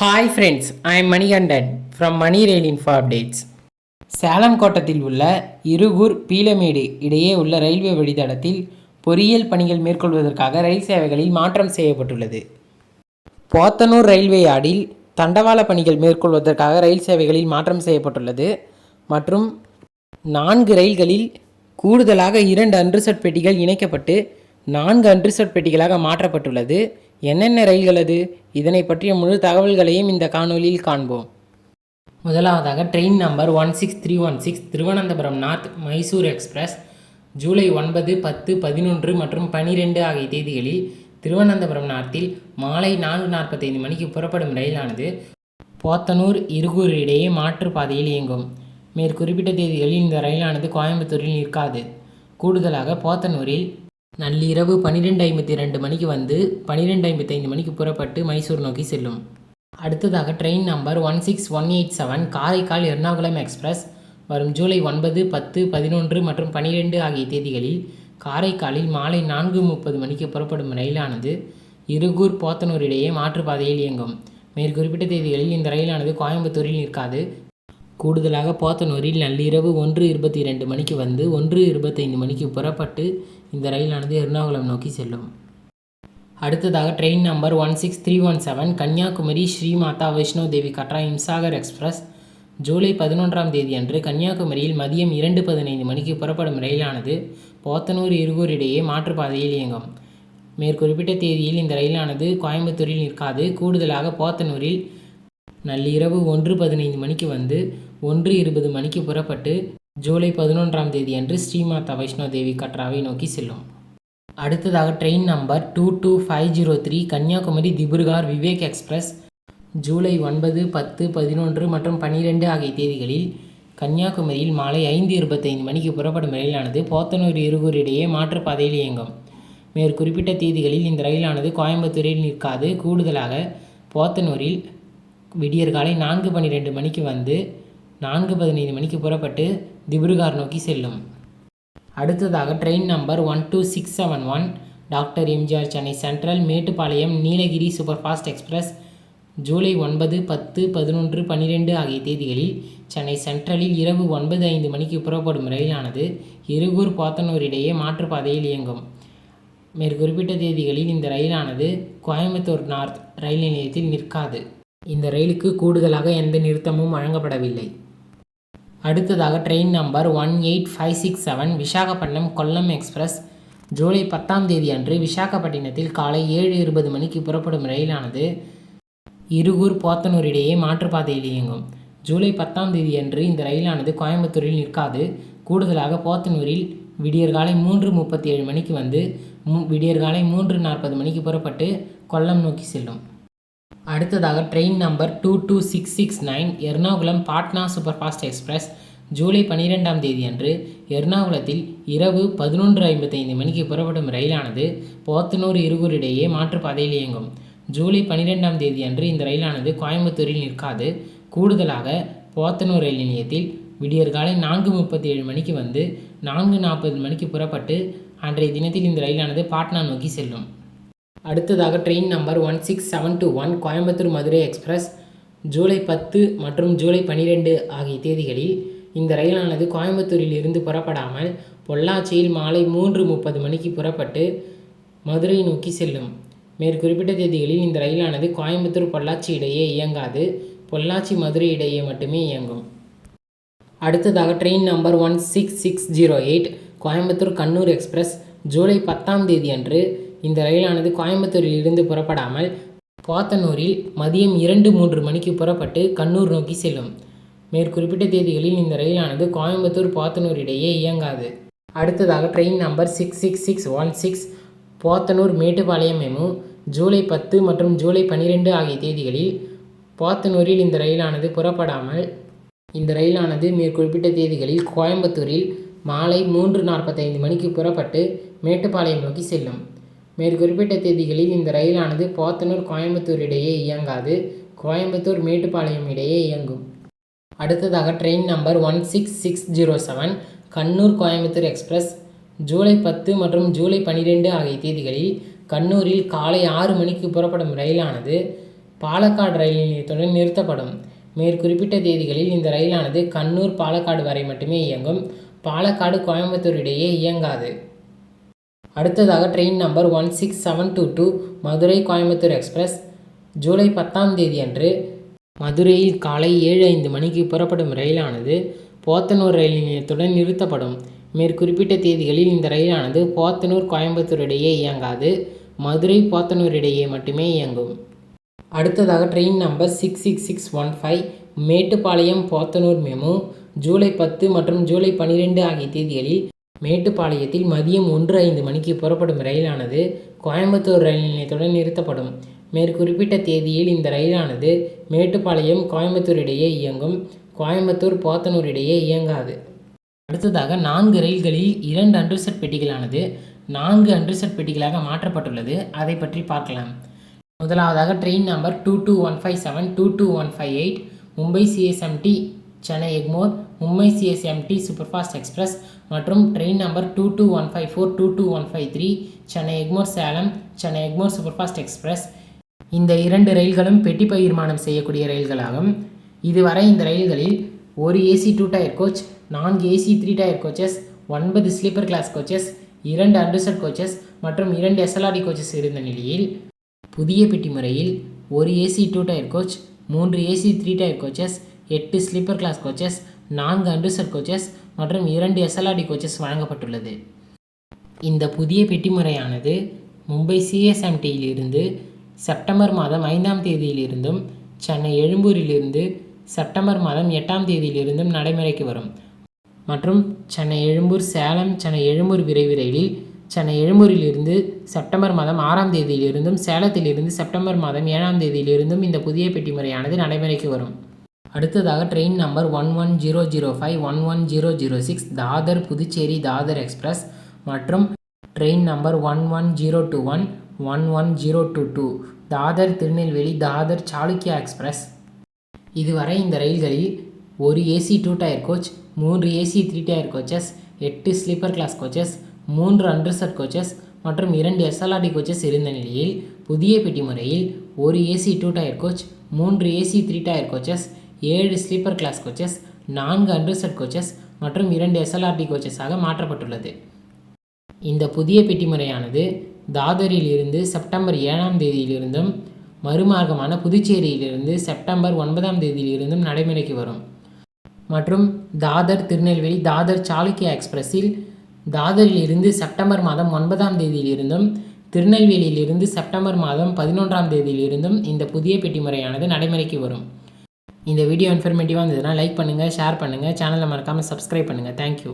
Hi friends I am Manikandan from Mani rail info updates Salem கோட்டத்தில் உள்ள இருகூர் பீலமேடு இடையே உள்ள ரயில்வே வழித்தடத்தில் பொறியியல் பணிகள் மேற்கொள்வதற்காக ரயில் சேவைகளில் மாற்றம் செய்யப்பட்டுள்ளது. போத்தனூர் ரயில்வே யார்டில் தண்டவாள பணிகள் மேற்கொள்வதற்காக ரயில் சேவைகளில் மாற்றம் செய்யப்பட்டுள்ளது மற்றும் நான்கு ரயில்களில் கூடுதலாக இரண்டு அன்ரிசர்ட் பெட்டிகள் இணைக்கப்பட்டு நான்கு அன்ரிசர்ட் பெட்டிகளாக மாற்றப்பட்டுள்ளது. என்னென்ன ரயில்கள் அது? இதனை பற்றிய முழு தகவல்களையும் இந்த காணொலியில் காண்போம். முதலாவதாக train number one six three one six Thiruvananthapuram north Mysore express July ஒன்பது பத்து பதினொன்று மற்றும் பனிரெண்டு ஆகிய தேதிகளில் திருவனந்தபுரம் நார்த்தில் மாலை நான்கு நாற்பத்தைந்து மணிக்கு புறப்படும் ரயிலானது போத்தனூர் இருகூர் இடையே மாற்றுப்பாதையில் இயங்கும். மேற்குறிப்பிட்ட தேதிகளில் இந்த ரயிலானது கோயம்புத்தூரில் நிற்காது. கூடுதலாக போத்தனூரில் நள்ளிரவு பன்னிரெண்டு ஐம்பத்தி ரெண்டு மணிக்கு வந்து பன்னிரெண்டு ஐம்பத்தைந்து மணிக்கு புறப்பட்டு மைசூர் நோக்கி செல்லும். அடுத்ததாக train number one six one eight seven Karaikal Ernakulam express வரும் ஜூலை ஒன்பது பத்து பதினொன்று மற்றும் பனிரெண்டு ஆகிய தேதிகளில் காரைக்காலில் மாலை நான்கு முப்பது மணிக்கு புறப்படும் ரயிலானது இருகூர் போத்தனூர் இடையே மாற்றுப்பாதையில் இயங்கும். மேற்குறிப்பிட்ட தேதிகளில் இந்த ரயிலானது கோயம்புத்தூரில் நிற்காது. கூடுதலாக போத்தனூரில் நள்ளிரவு ஒன்று இருபத்தி ரெண்டு மணிக்கு வந்து ஒன்று இருபத்தைந்து மணிக்கு புறப்பட்டு இந்த ரயிலானது எர்ணாகுளம் நோக்கி செல்லும். அடுத்ததாக train number one six three one seven Kanyakumari Shri Mata Vaishno Devi Katra Himsagar express July பதினொன்றாம் தேதி அன்று கன்னியாகுமரியில் மதியம் இரண்டு பதினைந்து மணிக்கு புறப்படும் ரயிலானது போத்தனூர் இருகூர் இடையே மாற்றுப்பாதையில் இயங்கும். மேற்குறிப்பிட்ட தேதியில் இந்த ரயிலானது கோயம்புத்தூரில் நிற்காது. கூடுதலாக போத்தனூரில் நள்ளிரவு ஒன்று பதினைந்து மணிக்கு வந்து ஒன்று இருபது மணிக்கு புறப்பட்டு ஜூலை பதினொன்றாம் தேதி அன்று ஸ்ரீமாதா வைஷ்ணோ தேவி கட்ராவை நோக்கி செல்லும். அடுத்ததாக train number two two five zero three Kanniyakumari Dibrugarh Vivek express July ஒன்பது பத்து பதினொன்று மற்றும் பன்னிரெண்டு ஆகிய தேதிகளில் கன்னியாகுமரியில் மாலை ஐந்து இருபத்தைந்து மணிக்கு புறப்படும் ரயிலானது போத்தனூர் இருகூர் இடையே மாற்றுப்பாதையில் இயங்கும். மேற்குறிப்பிட்ட தேதிகளில் இந்த ரயிலானது கோயம்புத்தூரில் நிற்காது. கூடுதலாக போத்தனூரில் விடியற்காலை நான்கு பன்னிரெண்டு மணிக்கு வந்து நான்கு பதினைந்து மணிக்கு புறப்பட்டு திப்ருகார் நோக்கி செல்லும். அடுத்ததாக train number one two six seven one doctor MGR Chennai central Mettupalayam Nilgiri superfast express July ஒன்பது பத்து பதினொன்று பன்னிரெண்டு ஆகிய தேதிகளில் சென்னை சென்ட்ரலில் இரவு ஒன்பது ஐந்து மணிக்கு புறப்படும் ரயிலானது இருகூர் போத்தனூர் இடையே மாற்றுப்பாதையில் இயங்கும். மேற்குறிப்பிட்ட தேதிகளில் இந்த ரயிலானது கோயம்புத்தூர் நார்த் ரயில் நிலையத்தில் நிற்காது. இந்த ரயிலுக்கு கூடுதலாக எந்த நிறுத்தமும் வழங்கப்படவில்லை. அடுத்ததாக train number one eight five six seven Visakhapatnam Kollam express July பத்தாம் தேதி அன்று விசாகப்பட்டினத்தில் காலை ஏழு இருபது மணிக்கு புறப்படும் ரயிலானது இருகூர் போத்தனூர் இடையே மாற்றுப்பாதையில் இயங்கும். ஜூலை பத்தாம் தேதி அன்று இந்த ரயிலானது கோயம்புத்தூரில் நிற்காது. கூடுதலாக போத்தனூரில் விடியற்காலை மூன்று முப்பத்தி ஏழு மணிக்கு வந்து மு விடியற்காலை மூன்று நாற்பது மணிக்கு புறப்பட்டு கொல்லம் நோக்கி செல்லும். அடுத்ததாக train number two two six six nine Ernakulam Patna superfast express July பன்னிரெண்டாம் தேதி அன்று எர்ணாகுளத்தில் இரவு பதினொன்று ஐம்பத்தைந்து மணிக்கு புறப்படும் ரயிலானது போத்தனூர் இருகூர் இடையே மாற்றுப்பாதையில் இயங்கும். ஜூலை பன்னிரெண்டாம் தேதி அன்று இந்த ரயிலானது கோயம்புத்தூரில் நிற்காது. கூடுதலாக போத்தனூர் ரயில் நிலையத்தில் விடியற்காலை நான்கு முப்பத்தி ஏழு மணிக்கு வந்து நான்கு நாற்பது மணிக்கு புறப்பட்டு அன்றைய தினத்தில் இந்த ரயிலானது பாட்னா நோக்கி செல்லும். அடுத்ததாக train number one six seven two one Coimbatore Madurai express July பத்து மற்றும் ஜூலை பன்னிரெண்டு ஆகிய தேதிகளில் இந்த ரயிலானது கோயம்புத்தூரில் இருந்து புறப்படாமல் பொள்ளாச்சியில் மாலை மூன்று முப்பது மணிக்கு புறப்பட்டு மதுரை நோக்கி செல்லும். மேற்குறிப்பிட்ட தேதிகளில் இந்த ரயிலானது கோயம்புத்தூர் பொள்ளாச்சி இடையே இயங்காது. பொள்ளாச்சி மதுரை இடையே மட்டுமே இயங்கும். அடுத்ததாக train number one six six zero eight Coimbatore Kannur express July பத்தாம் தேதி அன்று இந்த ரயிலானது கோயம்புத்தூரில் இருந்து புறப்படாமல் போத்தனூரில் மதியம் இரண்டு மூன்று மணிக்கு புறப்பட்டு கண்ணூர் நோக்கி செல்லும். மேற்குறிப்பிட்ட தேதிகளில் இந்த ரயிலானது கோயம்புத்தூர் போத்தனூர் இடையே இயங்காது. அடுத்ததாக train number six six six one six Podanur Mettupalayam MEMU July பத்து மற்றும் ஜூலை பன்னிரெண்டு ஆகிய தேதிகளில் போத்தனூரில் இந்த ரயிலானது புறப்படாமல் இந்த ரயிலானது மேற்குறிப்பிட்ட தேதிகளில் கோயம்புத்தூரில் மாலை மூன்று நாற்பத்தைந்து மணிக்கு புறப்பட்டு மேட்டுப்பாளையம் நோக்கி செல்லும். மேற்குறிப்பிட்ட தேதிகளில் இந்த ரயிலானது போத்தனூர் கோயம்புத்தூர் இடையே இயங்காது. கோயம்புத்தூர் மேட்டுப்பாளையம் இடையே இயங்கும். அடுத்ததாக train number one six six zero seven Kannur Coimbatore express July பத்து மற்றும் ஜூலை பன்னிரெண்டு ஆகிய தேதிகளில் கண்ணூரில் காலை ஆறு மணிக்கு புறப்படும் ரயிலானது பாலக்காடு ரயில் நிலையத்துடன் நிறுத்தப்படும். மேற்குறிப்பிட்ட தேதிகளில் இந்த ரயிலானது கண்ணூர் பாலக்காடு வரை மட்டுமே இயங்கும். பாலக்காடு கோயம்புத்தூர் இடையே இயங்காது. அடுத்ததாக train number one six seven two two Madurai Coimbatore express July பத்தாம் தேதி அன்று மதுரையில் காலை ஏழு ஐந்து மணிக்கு புறப்படும் ரயிலானது போத்தனூர் ரயில் நிலையத்துடன் நிறுத்தப்படும். மேற்குறிப்பிட்ட தேதிகளில் இந்த ரயிலானது போத்தனூர் கோயம்புத்தூர் இடையே இயங்காது. மதுரை போத்தனூர் இடையே மட்டுமே இயங்கும். அடுத்ததாக train number six six six one five Mettupalayam Podanur MEMU July பத்து மற்றும் ஜூலை பன்னிரெண்டு ஆகிய தேதிகளில் மேட்டுப்பாளையத்தில் மதியம் ஒன்று ஐந்து மணிக்கு புறப்படும் ரயிலானது கோயம்புத்தூர் ரயில் நிலையத்துடன் நிறுத்தப்படும். மேற்குறிப்பிட்ட தேதியில் இந்த ரயிலானது மேட்டுப்பாளையம் கோயம்புத்தூர் இடையே இயங்கும். கோயம்புத்தூர் போத்தனூர் இடையே இயங்காது. அடுத்ததாக நான்கு ரயில்களில் இரண்டு அண்டர்செட் பெட்டிகளானது நான்கு அண்டர்செட் பெட்டிகளாக மாற்றப்பட்டுள்ளது. அதை பற்றி பார்க்கலாம். முதலாவதாக train number two two one five seven two two one five eight Mumbai CSMT Chennai Egmore Mumbai CSMT superfast express மற்றும் train number two two one five four two two one five three Chennai Egmore Salem Chennai Egmore superfast express இந்த இரண்டு ரயில்களும் பெட்டி பகிர்மானம் செய்யக்கூடிய ரயில்களாகும். இதுவரை இந்த ரயில்களில் ஒரு ஏசி டூ டயர் கோச் நான்கு ஏசி த்ரீ டயர் கோச்சஸ் ஒன்பது ஸ்லீப்பர் கிளாஸ் கோச்சஸ் இரண்டு அண்டர்செட் கோச்சஸ் மற்றும் இரண்டு எஸ்எல்ஆர்டி கோச்சஸ் இருந்த நிலையில் புதிய பெட்டி முறையில் ஒரு ஏசி டூ டயர் கோச் மூன்று ஏசி த்ரீ டயர் கோச்சஸ் எட்டு ஸ்லீப்பர் கிளாஸ் கோச்சஸ் நான்கு அண்டர்செட் கோச்சஸ் மற்றும் இரண்டு எஸ்எல்ஆர்டி கோச்சஸ் வழங்கப்பட்டுள்ளது. இந்த புதிய பெட்டிமுறையானது மும்பை சிஎஸ்எம்டியிலிருந்து செப்டம்பர் மாதம் ஐந்தாம் தேதியிலிருந்தும் சென்னை எழும்பூரிலிருந்து செப்டம்பர் மாதம் எட்டாம் தேதியிலிருந்தும் நடைமுறைக்கு வரும். மற்றும் சென்னை எழும்பூர் சேலம் சென்னை எழும்பூர் விரைவு ரயிலில் சென்னை எழும்பூரிலிருந்து செப்டம்பர் மாதம் ஆறாம் தேதியிலிருந்தும் சேலத்திலிருந்து செப்டம்பர் மாதம் ஏழாம் தேதியிலிருந்தும் இந்த புதிய பெட்டி முறையானது நடைமுறைக்கு வரும். அடுத்ததாக train number one one zero zero five one one zero zero six Dadar Puducherry Dadar express மற்றும் train number one one zero two one one one zero two two Dadar Tirunelveli Dadar Chalukya express. இதுவரை இந்த ரயில்களில் ஒரு AC two tier coach மூன்று AC three tier coaches எட்டு sleeper class coaches மூன்று அண்டர்சட் coaches மற்றும் இரண்டு எஸ்எல்ஆர்டி கோச்சஸ் இருந்த நிலையில் புதிய பெட்டி முறையில் ஒரு ஏசி டூ டயர் கோச் மூன்று ஏசி த்ரீ டயர் கோச்சஸ் ஏழு ஸ்லீப்பர் கிளாஸ் கோச்சஸ் நான்கு அண்டர்செட் கோச்சஸ் மற்றும் இரண்டு எஸ்எல்ஆர்டி கோச்சஸாக மாற்றப்பட்டுள்ளது. இந்த புதிய பெட்டி முறையானது தாதரில் இருந்து செப்டம்பர் ஏழாம் தேதியிலிருந்தும் மறுமார்க்கமான புதுச்சேரியிலிருந்து செப்டம்பர் ஒன்பதாம் தேதியிலிருந்தும் நடைமுறைக்கு வரும். மற்றும் தாதர் திருநெல்வேலி தாதர் சாளுக்கியா எக்ஸ்பிரஸில் தாதரில் இருந்து செப்டம்பர் மாதம் ஒன்பதாம் தேதியிலிருந்தும் திருநெல்வேலியிலிருந்து செப்டம்பர் மாதம் பதினொன்றாம் தேதியிலிருந்தும் இந்த புதிய பெட்டி முறையானது நடைமுறைக்கு வரும். இந்த வீடியோ இன்ஃபர்மேட்டிவாக இருந்ததுன்னா லைக் பண்ணுங்கள் ஷேர் பண்ணுங்கள் சேனலை மறக்காமல் சப்ஸ்கிரைப் பண்ணுங்கள் தேங்க்யூ